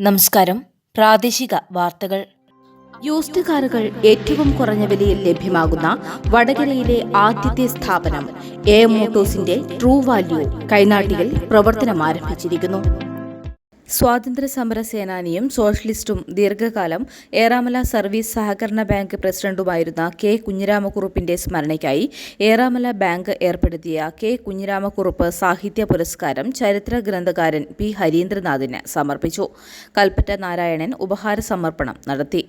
നമസ്കാരം. പ്രാദേശിക വാർത്തകൾ. യൂസ്ഡ് കാറുകൾ ഏറ്റവും കുറഞ്ഞ വിലയിൽ ലഭ്യമാകുന്ന വടകരയിലെ ആദ്യത്തെ സ്ഥാപനം എ മോട്ടോസിന്റെ ട്രൂ വാല്യൂ കൈനാട്ടിയിൽ പ്രവർത്തനം ആരംഭിച്ചിരിക്കുന്നു സ്വാതന്ത്ര്യ സമര സേനാനിയും സോഷ്യലിസ്റ്റും ദീർഘകാലം ഏറാമല സർവീസ് സഹകരണ ബാങ്ക് പ്രസിഡന്റുമായിരുന്ന കെ കുഞ്ഞിരാമക്കുറുപ്പിന്റെ സ്മരണയ്ക്കായി ഏറാമല ബാങ്ക് ഏർപ്പെടുത്തിയ കെ കുഞ്ഞിരാമക്കുറുപ്പ് സാഹിത്യ പുരസ്കാരം ചരിത്ര ഗ്രന്ഥകാരൻ പി ഹരീന്ദ്രനാഥിന് സമർപ്പിച്ചു. കൽപ്പറ്റ നാരായണൻ ഉപഹാര സമർപ്പണം നടത്തി.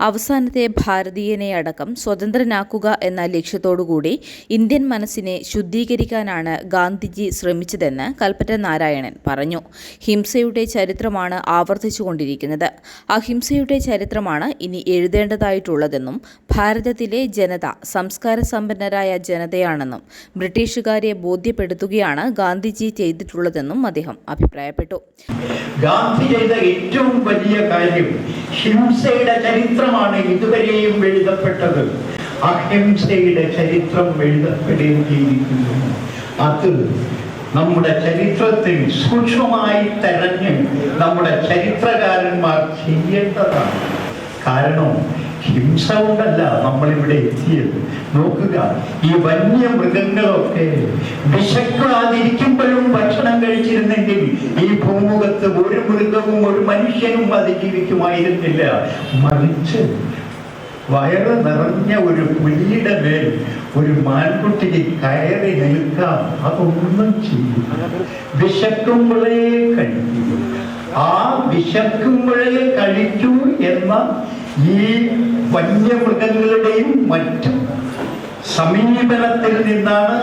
അവസാനത്തെ ഭാരതീയനെ അടക്കം സ്വതന്ത്രനാക്കുക എന്ന ലക്ഷ്യത്തോടുകൂടി ഇന്ത്യൻ മനസ്സിനെ ശുദ്ധീകരിക്കാനാണ് ഗാന്ധിജി ശ്രമിച്ചതെന്ന് കൽപ്പറ്റ നാരായണൻ പറഞ്ഞു. ഹിംസയുടെ ചരിത്രമാണ് ആവർത്തിച്ചുകൊണ്ടിരിക്കുന്നത്. അഹിംസയുടെ ചരിത്രമാണ് ഇനി എഴുതേണ്ടതായിട്ടുള്ളതെന്നും ഭാരതത്തിലെ ജനത സംസ്കാര സമ്പന്നരായ ജനതയാണെന്നും ബ്രിട്ടീഷുകാരെ ബോധ്യപ്പെടുത്തുകയാണ് ഗാന്ധിജി ചെയ്തിട്ടുള്ളതെന്നും അദ്ദേഹം അഭിപ്രായപ്പെട്ടു. ഗാന്ധി ചെയ്ത ഏറ്റവും വലിയ കാര്യം ഹിംസയുടെ ചരിത്രമാണ് ഇതുവരെയും എഴുതപ്പെട്ടത്. അഹിംസയുടെ ചരിത്രം എഴുതപ്പെടേണ്ടിയിരിക്കുന്നു. അത് നമ്മുടെ ചരിത്രത്തിൽ സൂക്ഷ്മമായി തെരഞ്ഞ് നമ്മുടെ ചരിത്രകാരന്മാർ ചെയ്യേണ്ടതാണ്. കാരണം ഹിംസ കൊണ്ടല്ല നമ്മളിവിടെ എത്തിയത്. നോക്കുക ഈ വന്യ മൃഗങ്ങളൊക്കെ വിശക്കാതിരിക്കുമ്പോഴും ഭക്ഷണം കഴിച്ചിരുന്നെങ്കിൽ ഈ ഭൂമുഖത്ത് ഒരു മൃഗവും ഒരു മനുഷ്യനും അതിജീവിക്കുമായിരുന്നില്ല. മറിച്ച് വയറ് നിറഞ്ഞ ഒരു പുലിയുടെ മേൽ ഒരു മാൻകുട്ടിക്ക് കയറി നിൽക്കാം. അതൊന്നും ചെയ്യും വിശക്കുമ്പോഴേ കഴിക്കൂ. ആ വിശക്കുമ്പോഴേ കഴിക്കൂ എന്ന ഈ വന്യമൃഗങ്ങളുടെയും മറ്റും. സമീപനത്തിൽ നിന്നാണ്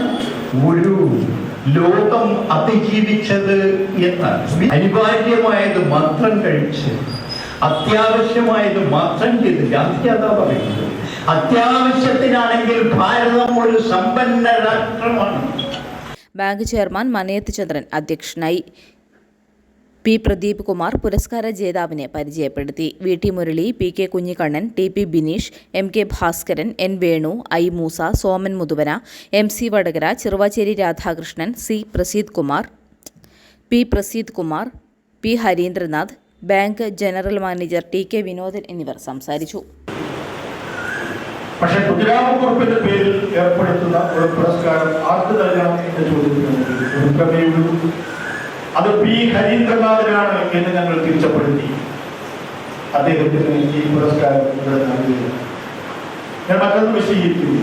ഒരു ലോകം അതിജീവിച്ചത് എന്ന അനിവാര്യമായത് മാത്രം കഴിച്ച് അത്യാവശ്യമായത് മാത്രം ചെയ്തില്ല. അത്യാതാ അതാ പറയുന്നത്. അത്യാവശ്യത്തിനാണെങ്കിൽ ഭാരതം ഒരു സമ്പന്ന രാഷ്ട്രമാണ്. ബാങ്ക് ചെയർമാൻ മനയത്ത് ചന്ദ്രൻ അധ്യക്ഷനായി പി പ്രദീപ് കുമാർ പുരസ്കാര ജേതാവിനെ പരിചയപ്പെടുത്തി. V T Murali P K Kunhikannan T P Bineesh M K Bhaskaran N Venu I Moosa Soman Muthuvana M C Vadakara Cheruvachery Radhakrishnan C Praseed Kumar P Praseed Kumar P Harindranath bank general manager T K Vinodan എന്നിവർ സംസാരിച്ചു. പക്ഷെ കുഞ്ഞിരാമക്കുറുപ്പിന്റെ പേരിൽ ഏർപ്പെടുത്തുന്ന ഒരു പുരസ്കാരം ആർക്ക് നൽകണം എന്ന് ചോദിക്കുന്നു അത് പി ഹരീന്ദ്രനാഥനാണ് എന്ന് ഞങ്ങൾ തിരിച്ചപ്പെടുത്തി. അദ്ദേഹത്തിന് ഈ പുരസ്കാരം ഇവിടെ നൽകിയത് ഞാൻ മറ്റൊന്ന് വിശദീകരിക്കുന്നു.